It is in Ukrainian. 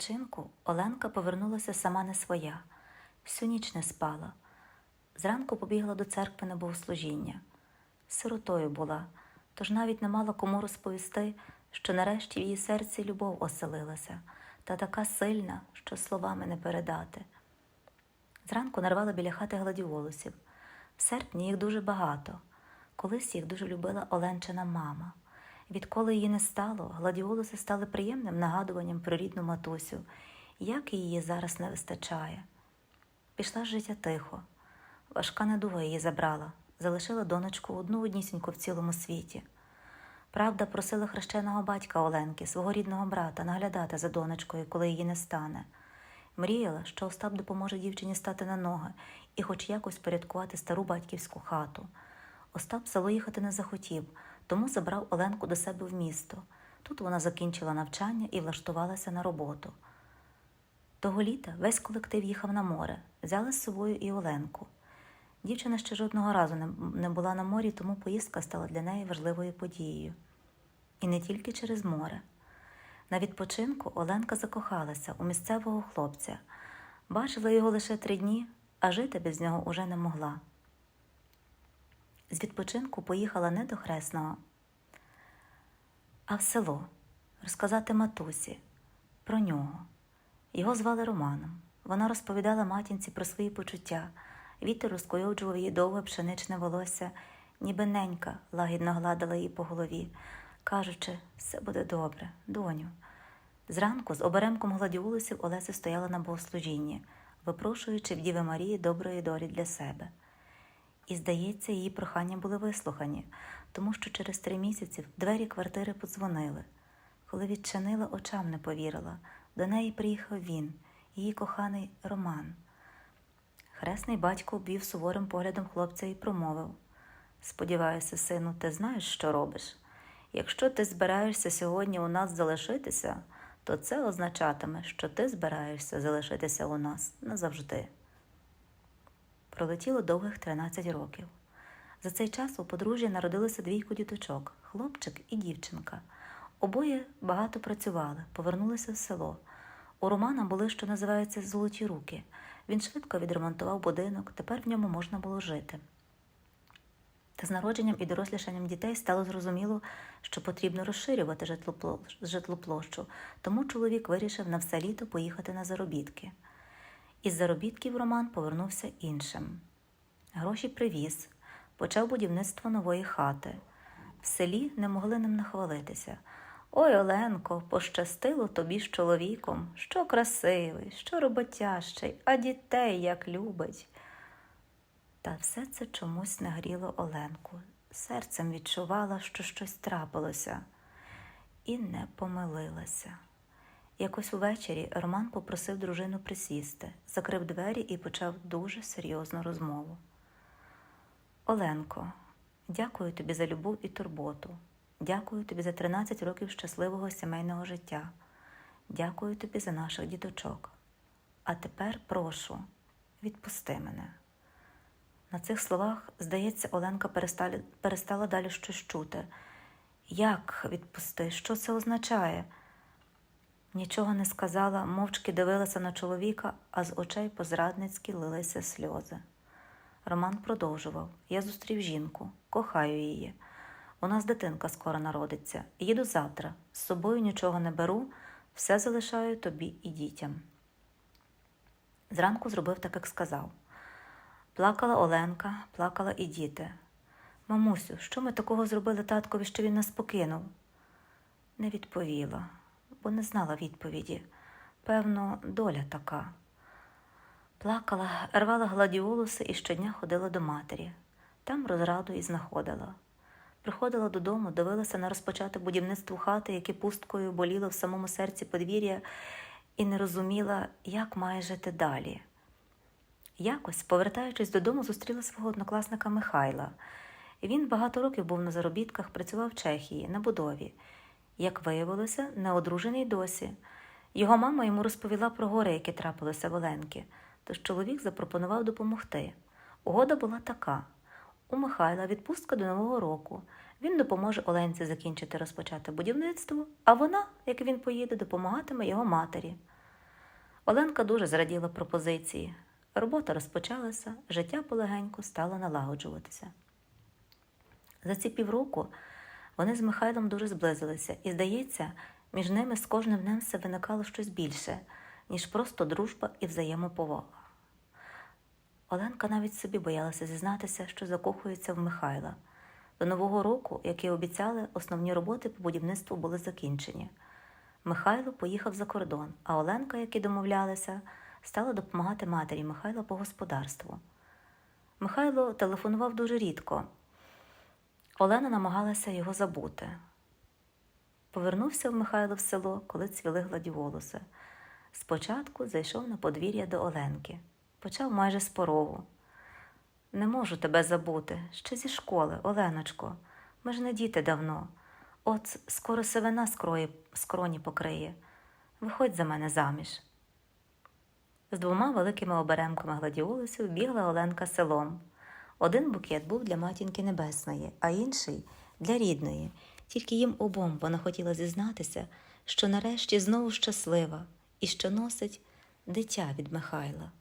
Чинку Оленка повернулася сама не своя, всю ніч не спала. Зранку побігла до церкви на богослужіння. Сиротою була, тож навіть не мала кому розповісти, що нарешті в її серці любов оселилася, та така сильна, що словами не передати. Зранку нарвала біля хати гладіолусів. В серпні їх дуже багато. Колись їх дуже любила Оленчина мама. Відколи її не стало, гладіолуси стали приємним нагадуванням про рідну матусю, як її зараз не вистачає. Пішла з життя тихо. Важка недуга її забрала, залишила донечку одну однісіньку в цілому світі. Правда, просила хрещеного батька Оленки, свого рідного брата, наглядати за донечкою, коли її не стане. Мріяла, що Остап допоможе дівчині стати на ноги і хоч якось порядкувати стару батьківську хату. Остап село їхати не захотів, тому забрав Оленку до себе в місто. Тут вона закінчила навчання і влаштувалася на роботу. Того літа весь колектив їхав на море, взяли з собою і Оленку. Дівчина ще жодного разу не була на морі, тому поїздка стала для неї важливою подією. І не тільки через море. На відпочинку Оленка закохалася у місцевого хлопця. Бачила його лише три дні, а жити без нього уже не могла. З відпочинку поїхала не до Хресного, а в село розказати матусі про нього. Його звали Романом. Вона розповідала матінці про свої почуття. Вітер розкойовджував її довге пшеничне волосся, ніби ненька лагідно гладила її по голові, кажучи, все буде добре, доню. Зранку з оберемком гладіолусів Олеся стояла на богослужінні, випрошуючи в Діви Марії доброї долі для себе. І, здається, її прохання були вислухані, тому що через три місяці в двері квартири подзвонили. Коли відчинила, очам не повірила. До неї приїхав він, її коханий Роман. Хресний батько обвів суворим поглядом хлопця і промовив Сподіваюся, сину, ти знаєш, що робиш. Якщо ти збираєшся сьогодні у нас залишитися, то це означатиме, що ти збираєшся залишитися у нас назавжди. Пролетіло довгих 13 років. За цей час у подружжя народилося двійко діточок хлопчик і дівчинка. Обоє багато працювали, повернулися в село. У Романа були, що називається, золоті руки. Він швидко відремонтував будинок, тепер в ньому можна було жити. Та з народженням і дорослішанням дітей стало зрозуміло, що потрібно розширювати житлоплощу, тому чоловік вирішив на все літо поїхати на заробітки. Із заробітків Роман повернувся іншим. Гроші привіз, почав будівництво нової хати. В селі не могли ним нахвалитися. Ой, Оленко, пощастило тобі з чоловіком, що красивий, що роботящий, а дітей як любить. Та все це чомусь не гріло Оленку. Серцем відчувала, що щось трапилося, і не помилилася. Якось увечері Роман попросив дружину присісти, закрив двері і почав дуже серйозну розмову. Оленко, дякую тобі за любов і турботу. Дякую тобі за 13 років щасливого сімейного життя. Дякую тобі за наших діточок. А тепер прошу, відпусти мене. На цих словах, здається, Оленка перестала, перестала далі щось чути. Як відпусти? Що це означає? Нічого не сказала, мовчки дивилася на чоловіка, а з очей позрадницьки лилися сльози. Роман продовжував: Я зустрів жінку, кохаю її. У нас дитинка скоро народиться. Їду завтра. З собою нічого не беру, все залишаю тобі і дітям. Зранку зробив так, як сказав. Плакала Оленка, плакала і діти. Мамусю, що ми такого зробили таткові, що він нас покинув? Не відповіла, бо не знала відповіді. Певно, доля така. Плакала, рвала гладіолуси і щодня ходила до матері. Там розраду і знаходила. Приходила додому, дивилася на розпочате будівництво хати, яке пусткою боліло в самому серці подвір'я, і не розуміла, як має жити далі. Якось, повертаючись додому, зустріла свого однокласника Михайла. Він багато років був на заробітках, працював в Чехії на будові. Як виявилося, не одружений досі. Його мама йому розповіла про горе, яке трапилося в Оленки, тож чоловік запропонував допомогти. Угода була така: у Михайла відпустка до Нового року. Він допоможе Оленці закінчити розпочати будівництво, а вона, як він поїде, допомагатиме його матері. Оленка дуже зраділа пропозиції. Робота розпочалася, життя полегеньку стало налагоджуватися. За ці півроку вони з Михайлом дуже зблизилися, і, здається, між ними з кожним днем все виникало щось більше, ніж просто дружба і взаємоповага. Оленка навіть собі боялася зізнатися, що закохується в Михайла. До Нового року, як і обіцяли, основні роботи по будівництву були закінчені. Михайло поїхав за кордон, а Оленка, як і домовлялися, стала допомагати матері Михайла по господарству. Михайло телефонував дуже рідко. Олена намагалася його забути. Повернувся в Михайло в село, коли цвіли гладіолуси. Спочатку зайшов на подвір'я до Оленки. Почав майже з порогу. Не можу тебе забути. Ще зі школи, Оленочко. Ми ж не діти давно. От скоро сивина скрої, скроні покриє. Виходь за мене заміж. З двома великими оберемками гладіолусів бігла Оленка селом. Один букет був для матінки небесної, а інший для рідної. Тільки їм обом вона хотіла зізнатися, що нарешті знову щаслива і що носить дитя від Михайла.